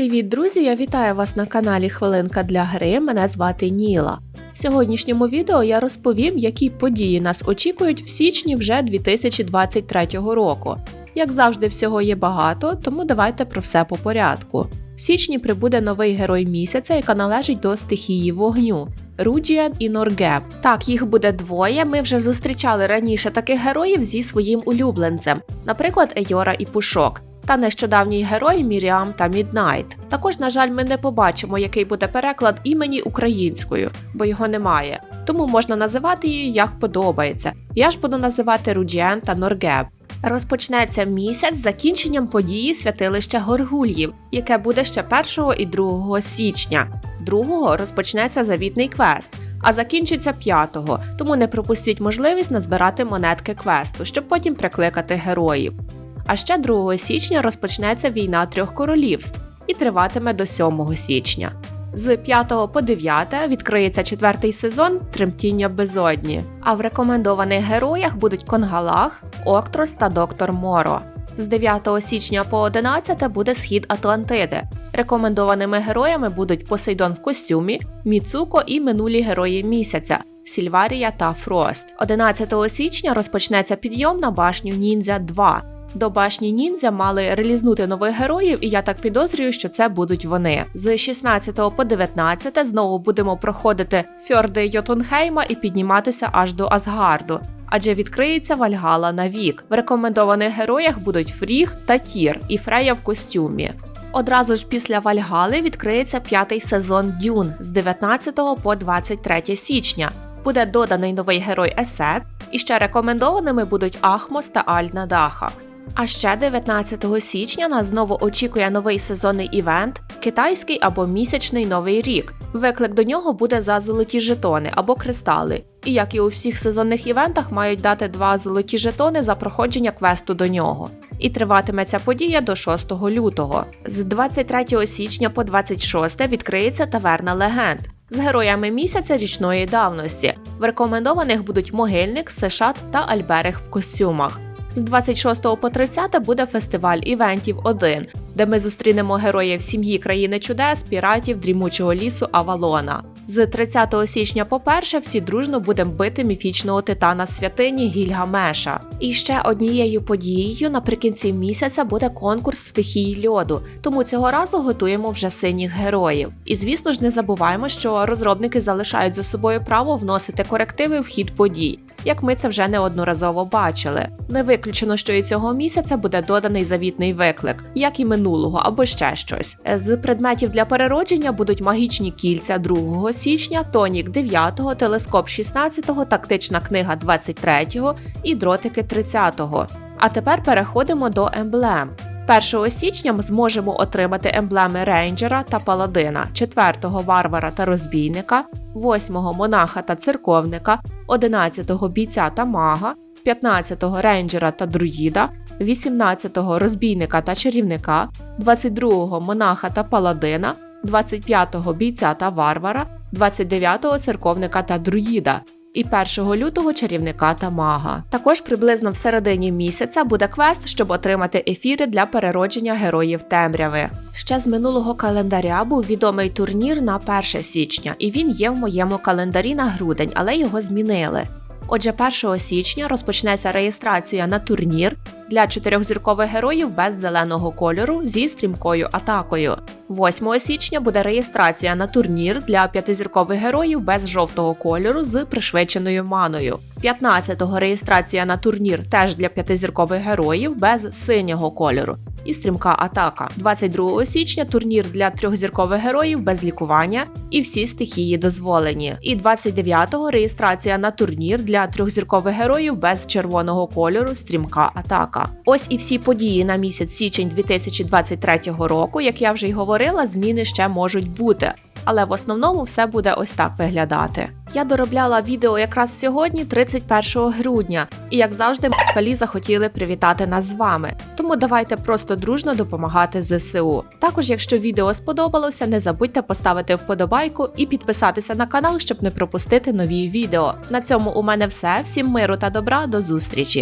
Привіт, друзі! Я вітаю вас на каналі Хвилинка для гри. Мене звати Ніла. В сьогоднішньому відео я розповім, які події нас очікують в січні вже 2023 року. Як завжди, всього є багато, тому давайте про все по порядку. В січні прибуде новий герой місяця, яка належить до стихії вогню. Руджіан і Норгеб. Так, їх буде двоє. Ми вже зустрічали раніше таких героїв зі своїм улюбленцем, наприклад, Ейора і Пушок. Та нещодавній герой Міріам та Міднайт. Також, на жаль, ми не побачимо, який буде переклад імені українською, бо його немає. Тому можна називати її як подобається. Я ж буду називати Руджіан та Норгеб. Розпочнеться місяць з закінченням події святилища Горгульїв, яке буде ще 1 і 2 січня. 2 розпочнеться завітний квест, а закінчиться 5-го, тому не пропустіть можливість назбирати монетки квесту, щоб потім прикликати героїв. А ще 2 січня розпочнеться війна трьох королівств і триватиме до 7 січня. З 5 по 9 відкриється четвертий сезон Тремтіння безодні. А в рекомендованих героях будуть Конгалах, Октрос та Доктор Моро. З 9 січня по 11 буде схід Атлантиди. Рекомендованими героями будуть Посейдон в костюмі, Міцуко і минулі герої місяця. Сільварія та Фрост. 11 січня розпочнеться підйом на башню Ніндзя 2. До башні ніндзя мали релізнути нових героїв, і я так підозрюю, що це будуть вони. З 16 по 19 знову будемо проходити фьорди Йотунхейма і підніматися аж до Асгарду. Адже відкриється Вальгала на вік. В рекомендованих героях будуть Фріг та Тір і Фрея в костюмі. Одразу ж після Вальгали відкриється п'ятий сезон Дюн з 19 по 23 січня. Буде доданий новий герой Есет, і ще рекомендованими будуть Ахмос та Аль-Надаха. А ще 19 січня нас знову очікує новий сезонний івент китайський або місячний новий рік. Виклик до нього буде за золоті жетони або кристали. І як і у всіх сезонних івентах, мають дати два золоті жетони за проходження квесту до нього. І триватиме ця подія до 6 лютого. З 23 січня по 26 відкриється таверна легенд. З героями місяця річної давності в рекомендованих будуть могильник, Сешат та Альберех в костюмах. З 26 по 30 буде фестиваль івентів 1, де ми зустрінемо героїв сім'ї країни чудес, піратів, дрімучого лісу Авалона. З 30 січня по перше всі дружно будемо бити міфічного титана святині Гільгамеша. І ще однією подією наприкінці місяця буде конкурс стихій льоду, тому цього разу готуємо вже синіх героїв. І звісно ж не забуваємо, що розробники залишають за собою право вносити корективи в хід подій як ми це вже неодноразово бачили. Не виключено, що і цього місяця буде доданий завітний виклик, як і минулого або ще щось. З предметів для переродження будуть магічні кільця 2 січня, тонік 9, телескоп 16, тактична книга 23 і дротики 30. А тепер переходимо до емблем. 1 січня ми зможемо отримати емблеми рейнджера та паладина, 4-го варвара та розбійника, 8-го монаха та церковника, 11-го бійця та мага, 15-го рейнджера та друїда, 18-го розбійника та чарівника, 22-го монаха та паладина, 25-го бійця та варвара, 29-го церковника та друїда і 1 лютого чарівника та мага. Також приблизно в середині місяця буде квест, щоб отримати ефіри для переродження героїв темряви. Ще з минулого календаря був відомий турнір на 1 січня, і він є в моєму календарі на грудень, але його змінили. Отже, 1 січня розпочнеться реєстрація на турнір для чотирьохзіркових героїв без зеленого кольору зі стрімкою атакою. 8 січня буде реєстрація на турнір для п'ятизіркових героїв без жовтого кольору з пришвидшеною маною. 15-го реєстрація на турнір теж для п'ятизіркових героїв без синього кольору і стрімка атака. 22 січня турнір для трьохзіркових героїв без лікування і всі стихії дозволені. І 29-го реєстрація на турнір для трьохзіркових героїв без червоного кольору стрімка атака. Ось і всі події на місяць січень 2023 року, як я вже й говорила, зміни ще можуть бути але в основному все буде ось так виглядати. Я доробляла відео якраз сьогодні, 31 грудня, і як завжди, москалі захотіли привітати нас з вами. Тому давайте просто дружно допомагати ЗСУ. Також, якщо відео сподобалося, не забудьте поставити вподобайку і підписатися на канал, щоб не пропустити нові відео. На цьому у мене все. Всім миру та добра, до зустрічі!